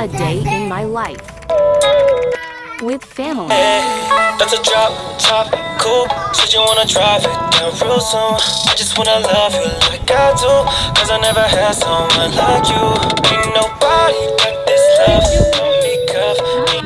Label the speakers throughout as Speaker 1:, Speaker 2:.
Speaker 1: A day in my life with family.
Speaker 2: That's a drop top coupe. Said you wanna drive it down real soon. I just wanna love you like I do. Cause I never had someone like you. Ain't nobody got this love.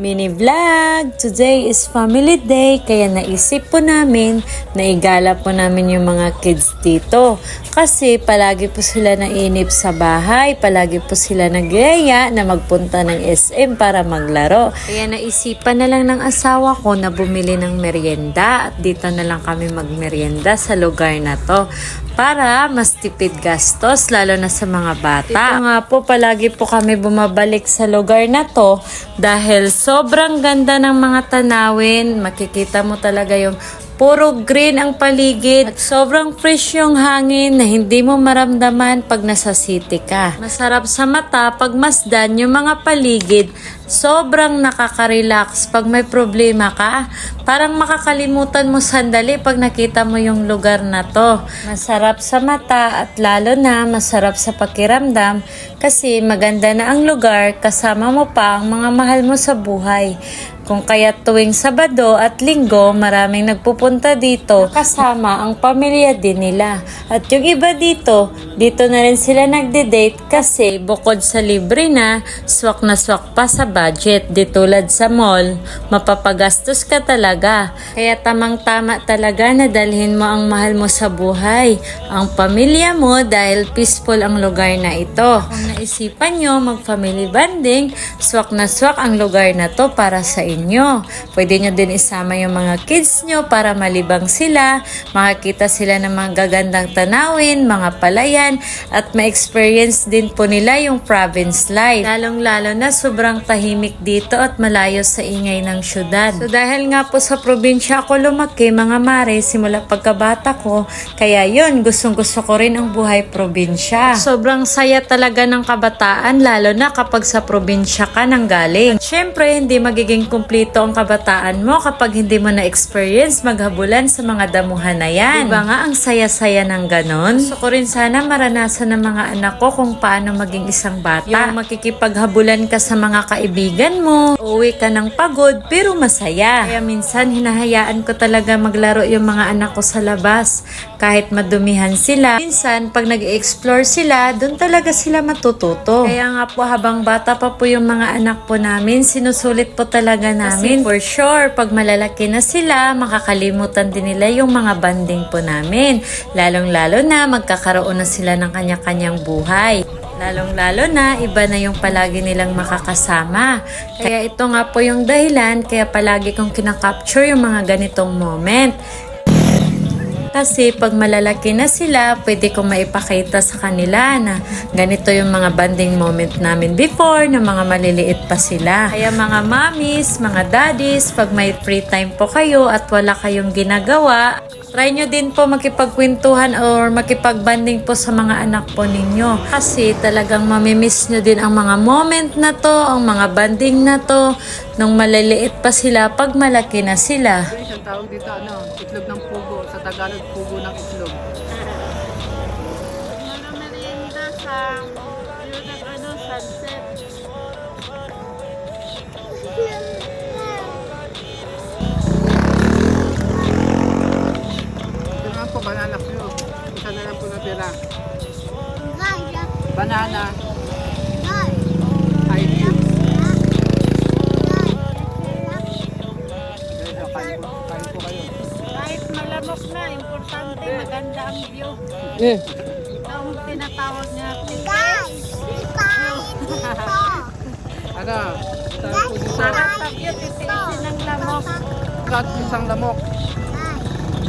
Speaker 3: Mini vlog! Today is family day kaya naisip po namin na igala po namin yung mga kids dito. Kasi palagi po sila nainip sa bahay, palagi po sila nagyaya na magpunta ng SM para maglaro. Kaya naisipan na lang ng asawa ko na bumili ng merienda at dito na lang kami magmerienda sa lugar na to para mas tipid gastos lalo na sa mga bata. Dito nga po palagi po kami bumabalik sa lugar na to dahil sobrang ganda ng mga tanawin. Makikita mo talaga yung puro green ang paligid at sobrang fresh yung hangin na hindi mo maramdaman pag nasa city ka. Masarap sa mata pag masdan yung mga paligid. Sobrang nakaka-relax pag may problema ka. Parang makakalimutan mo sandali pag nakita mo yung lugar na to. Masarap sa mata at lalo na masarap sa pakiramdam kasi maganda na ang lugar kasama mo pa ang mga mahal mo sa buhay. Kung kaya tuwing Sabado at Linggo, maraming nagpupunta dito kasama ang pamilya din nila. At yung iba dito, dito na rin sila nagde-date kasi bukod sa libre na, swak na swak pa sa budget. Di tulad sa mall, mapapagastos ka talaga. Kaya tamang-tama talaga na dalhin mo ang mahal mo sa buhay, ang pamilya mo dahil peaceful ang lugar na ito. Kung naisipan nyo mag-family bonding, swak na swak ang lugar na to para sa inyo. Pwede nyo din isama yung mga kids nyo para malibang sila, makakita sila ng mga gagandang tanawin, mga palayan, at ma-experience din po nila yung province life. Lalong-lalo na sobrang tahimik dito at malayo sa ingay ng syudad. So dahil nga po sa probinsya ako lumaki, mga mare, simula pagkabata ko, kaya yun, gustong gusto ko rin ang buhay probinsya. Sobrang saya talaga ng kabataan, lalo na kapag sa probinsya ka nang galing. Siyempre, hindi magiging kumplito ang kabataan mo kapag hindi mo na-experience maghabulan sa mga damuhan na yan. Diba nga ang saya-saya ng ganon? Gusto ko rin sana maranasan ng mga anak ko kung paano maging isang bata. Yung makikipaghabulan ka sa mga kaibigan mo, uwi ka ng pagod pero masaya. Kaya minsan hinahayaan ko talaga maglaro yung mga anak ko sa labas. Kahit madumihan sila. Minsan pag nag-explore sila, doon talaga sila matututo. Kaya nga po habang bata pa po yung mga anak po namin, sinusulit po talaga namin. Kasi for sure, pag malalaki na sila, makakalimutan din nila yung mga banding po namin. Lalong-lalo na magkakaroon na sila ng kanya-kanyang buhay. Lalong-lalo na, iba na yung palagi nilang makakasama. Kaya ito nga po yung dahilan, kaya palagi kong kinakapture yung mga ganitong moment. Kasi pag malalaki na sila, pwede kong maipakita sa kanila na ganito yung mga banding moment namin before na mga maliliit pa sila. Kaya mga mommies, mga daddies, pag may free time po kayo at wala kayong ginagawa, try nyo din po makipagkwentuhan or makipagbanding po sa mga anak po ninyo. Kasi talagang mamimiss nyo din ang mga moment na to, ang mga banding na to, nung maliliit pa sila pag malaki na sila.
Speaker 4: Isang tawag dito, ano, itlog ng Tagalog, pugo ng itlog.
Speaker 5: Mga merienda sa yun ang ano, sunset. Maganda ang view. Ito ang tinatawag niya.
Speaker 4: Ano? Tawag po dito.
Speaker 5: Sarap sa view, titiisin ng lamok.
Speaker 4: Kat isang lamok.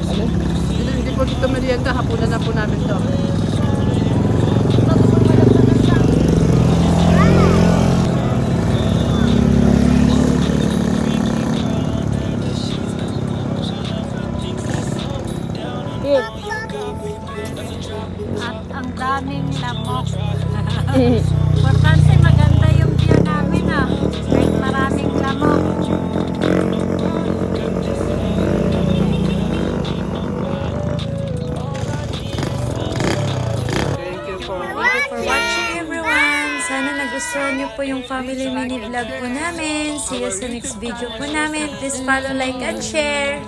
Speaker 4: Ano? Hindi, hindi po dito merienda. Hapunan na po namin to.
Speaker 5: At ang daming lamok. Importante maganda yung view namin ah. Kahit maraming lamok. Thank you for watching everyone.
Speaker 3: Sana nagustuhan niyo po yung family mini vlog po namin. See you sa next video po namin. Please follow, like, and share.